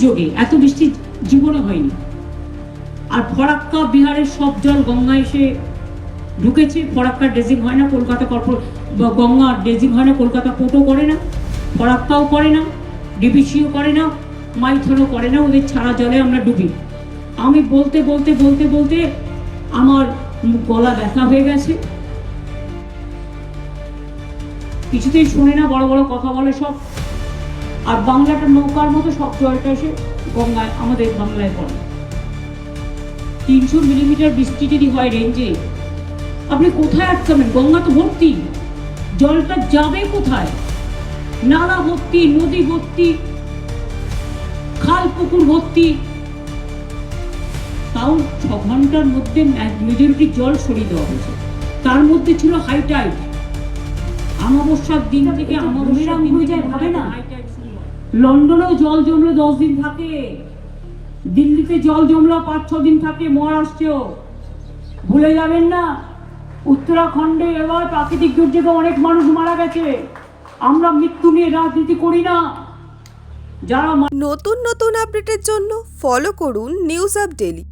দুর্যোগে, এত বৃষ্টি জীবনে হয়নি। আর ফরাক্কা বিহারের সব জল গঙ্গা এসে ঢুকেছে। ফরাক্কা ড্রেজিং হয় না, কলকাতা কর্পোর গঙ্গা ড্রেজিং হয় না, কলকাতা পোর্টও করে না, ফরাক্কাও করে না, ডিবিসিও করে না, মাইথনও করে না, ওদের ছাড়া জলে আমরা ডুবি। আমি বলতে বলতে বলতে বলতে আমার গলা ব্যথা হয়ে গেছে। কিছুতেই শোনে না, বড় বড় কথা বলে সব। আর বাংলাটা নৌকার মতো সব জলটা এসে গঙ্গায় আমাদের বাংলায় পড়ে। তিনশো মিলিমিটার বৃষ্টি যদি হয় রেঞ্জে আপনি কোথায় আটকাবেন? গঙ্গা তো ভর্তি। জলটা যাবে কোথায়? নালা ভর্তি নদী ভর্তি খাল পুকুর ভর্তি। তাও ছ ঘণ্টার মধ্যে মেজরিটি জল সরিয়ে দেওয়া হয়েছে। তার মধ্যে ছিল হাই টাইড আমাবস্যার দিন থেকে আমাবস্যার দিন হয়ে যায় ভাবে না। লন্ডনেও জল জমলে দশ দিন থাকে। দিল্লিতে জল জমলেও পাঁচ, ছ দিন থাকে, মহারাষ্ট্রেও। ভুলে যাবেন না, উত্তরাখণ্ডে এবার প্রাকৃতিক দুর্যোগে অনেক মানুষ মারা গেছে। আমরা মৃত্যু নিয়ে রাজনীতি করি না। যারা নতুন নতুন আপডেটের জন্য ফলো করুন নিউজ আপ ডেলি